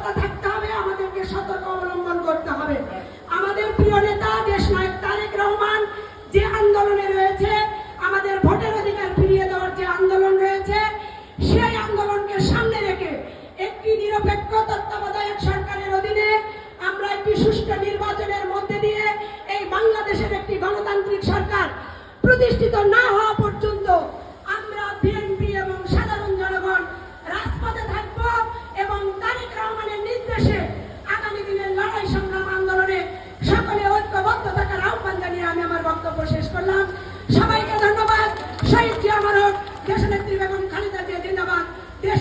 রয়েছে সতর্কতা থাকতে হবে, আমাদেরকে সতর্ক অবলম্বন করতে হবে। আমাদের প্রিয় নেতা দেশ নায়ক তারেক রহমান যে আন্দোলনে রয়েছে, আমাদের ভোটের অধিকার ফিরিয়ে দেওয়ার যে আন্দোলন রয়েছে, সেই আন্দোলনকে সামনে রেখে একটি নিরপেক্ষ তত্ত্বাবধায়ক সরকারের অধীনে আমরা একটি সুষ্ঠু নির্বাচনের মধ্যে দিয়ে এই বাংলাদেশের একটি গণতান্ত্রিক সরকার প্রতিষ্ঠিত না হওয়া দেশনেত্রী বেগম খালেদা জিয়া জিন্দাবাদ। দেশ